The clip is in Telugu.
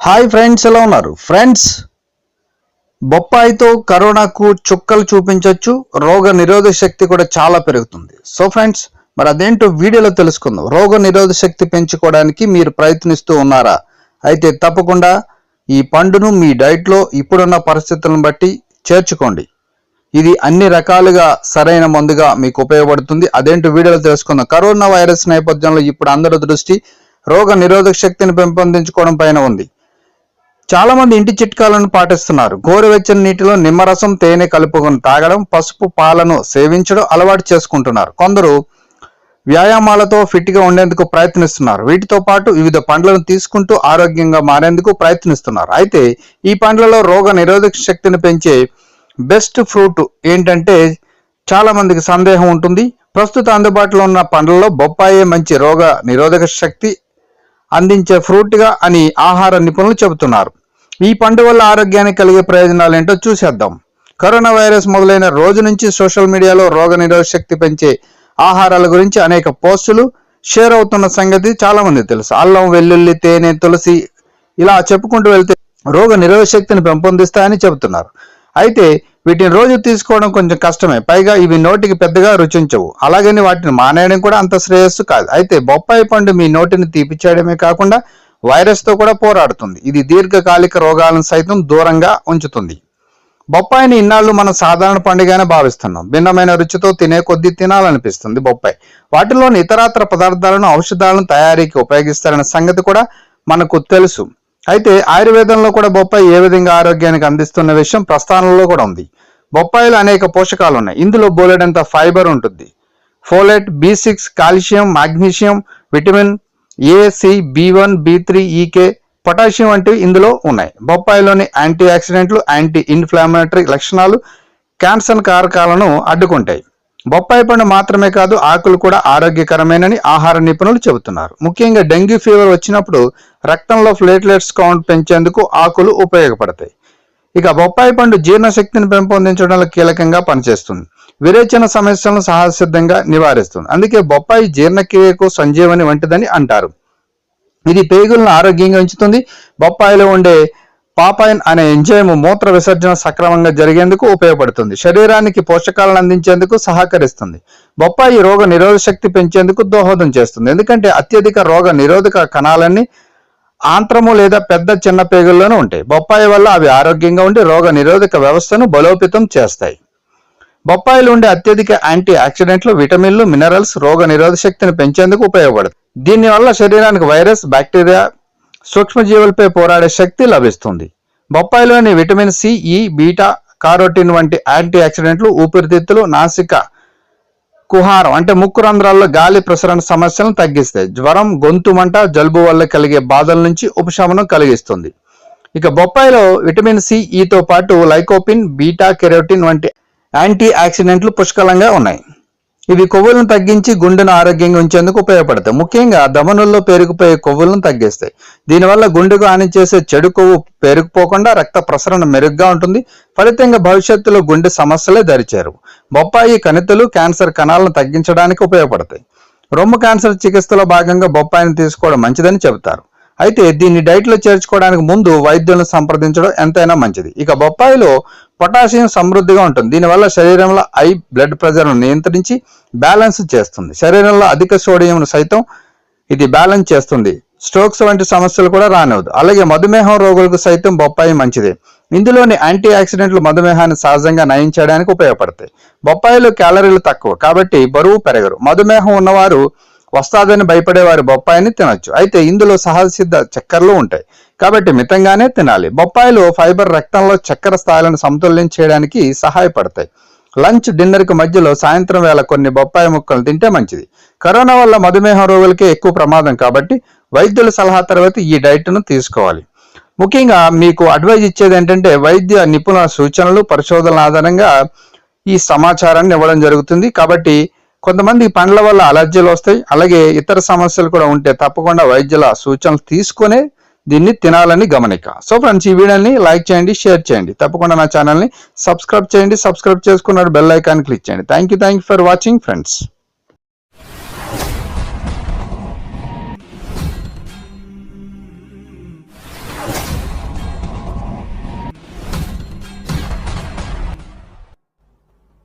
హాయ్ ఫ్రెండ్స్ ఎలా ఉన్నారు? ఫ్రెండ్స్ బొప్పాయితో కరోనాకు చుక్కలు చూపించవచ్చు రోగ నిరోధక శక్తి కూడా చాలా పెరుగుతుంది. సో ఫ్రెండ్స్ మరి అదేంటో వీడియోలో తెలుసుకుందాం. రోగ నిరోధక శక్తి పెంచుకోవడానికి మీరు ప్రయత్నిస్తూ ఉన్నారా? అయితే తప్పకుండా ఈ పండును మీ డైట్లో ఇప్పుడున్న పరిస్థితులను బట్టి చేర్చుకోండి. ఇది అన్ని రకాలుగా సరైన మందుగా మీకు ఉపయోగపడుతుంది. అదేంటో వీడియోలో తెలుసుకుందాం. కరోనా వైరస్ నేపథ్యంలో ఇప్పుడు అందరి దృష్టి రోగ నిరోధక శక్తిని పెంపొందించుకోవడం పైన ఉంది. చాలా మంది ఇంటి చిట్కాలను పాటిస్తున్నారు. గోరువెచ్చని నీటిలో నిమ్మరసం తేనె కలుపుకొని తాగడం పసుపు పాలను సేవించడం అలవాటు చేసుకుంటున్నారు. కొందరు వ్యాయామాలతో ఫిట్గా ఉండేందుకు ప్రయత్నిస్తున్నారు. వీటితో పాటు వివిధ పండ్లను తీసుకుంటూ ఆరోగ్యంగా మారేందుకు ప్రయత్నిస్తున్నారు. అయితే ఈ పండ్లలో రోగ నిరోధక శక్తిని పెంచే బెస్ట్ ఫ్రూట్ ఏంటంటే చాలామందికి సందేహం ఉంటుంది. ప్రస్తుత అందుబాటులో ఉన్న పండ్లలో బొప్పాయే మంచి రోగ నిరోధక శక్తి అందించే ఫ్రూట్గా అని ఆహార నిపుణులు చెబుతున్నారు. ఈ పండు వల్ల ఆరోగ్యానికి కలిగే ప్రయోజనాలు ఏంటో చూసేద్దాం. కరోనా వైరస్ మొదలైన రోజు నుంచి సోషల్ మీడియాలో రోగ నిరోధక శక్తి పెంచే ఆహారాల గురించి అనేక పోస్టులు షేర్ అవుతున్న సంగతి చాలామంది తెలుసు. అల్లం వెల్లుల్లి తేనె తులసి ఇలా చెప్పుకుంటూ వెళ్తే రోగ నిరోధక శక్తిని పెంపొందిస్తాయని చెబుతున్నారు. అయితే వీటిని రోజు తీసుకోవడం కొంచెం కష్టమే. పైగా ఇవి నోటికి పెద్దగా రుచించవు. అలాగని వాటిని మానేయడం కూడా అంత శ్రేయస్సు కాదు. అయితే బొప్పాయి పండు మీ నోటిని తీపిచ్చేయడమే కాకుండా వైరస్తో కూడా పోరాడుతుంది. ఇది దీర్ఘకాలిక రోగాలను సైతం దూరంగా ఉంచుతుంది. బొప్పాయిని ఇన్నాళ్ళు మనం సాధారణ పండుగనే భావిస్తున్నాం. భిన్నమైన రుచితో తినే కొద్దీ తినాలనిపిస్తుంది బొప్పాయి. వాటిలోని ఇతరాతర పదార్థాలను ఔషధాలను తయారీకి ఉపయోగిస్తారనే సంగతి కూడా మనకు తెలుసు. అయితే ఆయుర్వేదంలో కూడా బొప్పాయి ఏ విధంగా ఆరోగ్యానికి అందిస్తున్న విషయం ప్రస్థానంలో కూడా ఉంది. బొప్పాయిలో అనేక పోషకాలు ఉన్నాయి ఇందులో బోలెడంత ఫైబర్ ఉంటుంది. Folate B six calcium magnesium vitamin A C B one B three E K potassium వంటివి ఇందులో ఉన్నాయి. బొప్పాయిలోని యాంటీ ఆక్సిడెంట్లు యాంటీ ఇన్ఫ్లామేటరీ లక్షణాలు క్యాన్సర్ కారకాలను అడ్డుకుంటాయి. బొప్పాయి పండు మాత్రమే కాదు ఆకులు కూడా ఆరోగ్యకరమైనని ఆహార నిపుణులు చెబుతున్నారు. ముఖ్యంగా డెంగ్యూ ఫీవర్ వచ్చినప్పుడు రక్తంలో ప్లేట్లెట్స్ కౌంట్ పెంచేందుకు ఆకులు ఉపయోగపడతాయి. ఇక బొప్పాయి పండు జీర్ణశక్తిని పెంపొందించడంలో కీలకంగా పనిచేస్తుంది. విరేచన సమస్యలను సహజసిద్ధంగా నివారిస్తుంది. అందుకే బొప్పాయి జీర్ణక్రియకు సంజీవని వంటిదని అంటారు. ఇది పేగులను ఆరోగ్యంగా ఉంచుతుంది. బొప్పాయిలో ఉండే పాపాయిన్ అనే ఎంజైమ్ మూత్ర విసర్జన సక్రమంగా జరిగేందుకు ఉపయోగపడుతుంది. శరీరానికి పోషకాలను అందించేందుకు సహకరిస్తుంది. బొప్పాయి రోగ నిరోధక శక్తి పెంచేందుకు దోహదం చేస్తుంది. ఎందుకంటే అత్యధిక రోగ నిరోధక కణాలన్నీ ఆంత్రము లేదా పెద్ద చిన్న పేగుల్లోనూ ఉంటాయి. బొప్పాయి వల్ల అవి ఆరోగ్యంగా ఉండి రోగ నిరోధక వ్యవస్థను బలోపేతం చేస్తాయి. బొప్పాయిలో ఉండే అత్యధిక యాంటీ ఆక్సిడెంట్లు విటమిన్లు మినరల్స్ రోగ నిరోధక శక్తిని పెంచేందుకు ఉపయోగపడుతుంది దీనివల్ల శరీరానికి వైరస్ బ్యాక్టీరియా సూక్ష్మజీవులపై పోరాడే శక్తి లభిస్తుంది. బొప్పాయిలోని vitamin C E beta carotene anti anti ఆక్సిడెంట్లు ఊపిరితిత్తులు నాసిక కుహారం అంటే ముక్కు రంధ్రాల్లో గాలి ప్రసరణ సమస్యలను తగ్గిస్తాయి. జ్వరం గొంతు మంట జలుబు వల్ల కలిగే బాధల నుంచి ఉపశమనం కలిగిస్తుంది. ఇక బొప్పాయిలో విటమిన్ సి e ఈతో పాటు లైకోపిన్ బీటా కెరోటిన్ వంటి యాంటీ ఆక్సిడెంట్లు పుష్కలంగా ఉన్నాయి. ఇవి కొవ్వులను తగ్గించి గుండెను ఆరోగ్యంగా ఉంచేందుకు ఉపయోగపడతాయి. ముఖ్యంగా దమనుల్లో పేరుకుపోయే కొవ్వులను తగ్గిస్తాయి. దీనివల్ల గుండెకు హాని చేసే చెడు కొవ్వు పేరుకుపోకుండా రక్త ప్రసరణ మెరుగ్గా ఉంటుంది. ఫలితంగా భవిష్యత్తులో గుండె సమస్యలే దరిచేరు బొప్పాయి కణితులు క్యాన్సర్ కణాలను తగ్గించడానికి ఉపయోగపడతాయి. రొమ్ము క్యాన్సర్ చికిత్సలో భాగంగా బొప్పాయిని తీసుకోవడం మంచిదని చెబుతారు. అయితే దీన్ని డైట్లో చేర్చుకోవడానికి ముందు వైద్యులను సంప్రదించడం ఎంతైనా మంచిది. ఇక బొప్పాయిలో పొటాషియం సమృద్ధిగా ఉంటుంది. దీనివల్ల శరీరంలో ఐ బ్లడ్ ప్రెషర్ను నియంత్రించి బ్యాలెన్స్ చేస్తుంది. శరీరంలో అధిక సోడియంను సైతం ఇది బ్యాలెన్స్ చేస్తుంది. స్ట్రోక్స్ వంటి సమస్యలు కూడా రానివ్వదు. అలాగే మధుమేహం రోగులకు సైతం బొప్పాయి మంచిదే. ఇందులోని యాంటీ ఆక్సిడెంట్లు మధుమేహాన్ని సహజంగా నయం చేయడానికి ఉపయోగపడతాయి. బొప్పాయిలో క్యాలరీలు తక్కువ కాబట్టి బరువు పెరగరు. మధుమేహం ఉన్నవారు వస్తాదని భయపడేవారి బొప్పాయిని తినొచ్చు. అయితే ఇందులో సహజ సిద్ధ చక్కెరలు ఉంటాయి. కాబట్టి మితంగానే తినాలి. బొప్పాయిలో ఫైబర్ రక్తంలో చక్కెర స్థాయిలను సమతుల్యం చేయడానికి సహాయపడతాయి. లంచ్ డిన్నర్కి మధ్యలో సాయంత్రం వేళ కొన్ని బొప్పాయి ముక్కలు తింటే మంచిది. కరోనా వల్ల మధుమేహం రోగులకే ఎక్కువ ప్రమాదం కాబట్టి వైద్యుల సలహా తర్వాత ఈ డైట్ను తీసుకోవాలి. ముఖ్యంగా మీకు అడ్వైజ్ ఇచ్చేది ఏంటంటే వైద్య నిపుణుల సూచనలు పరిశోధనల ఆధారంగా ఈ సమాచారాన్ని ఇవ్వడం జరుగుతుంది. కాబట్టి కొంతమంది పండ్ల వల్ల అలర్జీలు వస్తాయి. అలాగే ఇతర సమస్యలు కూడా ఉంటే తప్పకుండా వైద్యుల సూచనలు తీసుకునే దీన్ని తినాలని గమనిక. సో ఫ్రెండ్స్ ఈ వీడియోని లైక్ చేయండి షేర్ చేయండి. తప్పకుండా నా ఛానల్ని సబ్స్క్రైబ్ చేయండి. సబ్స్క్రైబ్ చేసుకున్న బెల్ ఐకాన్ క్లిక్ చేయండి. Thank you thank you for watching friends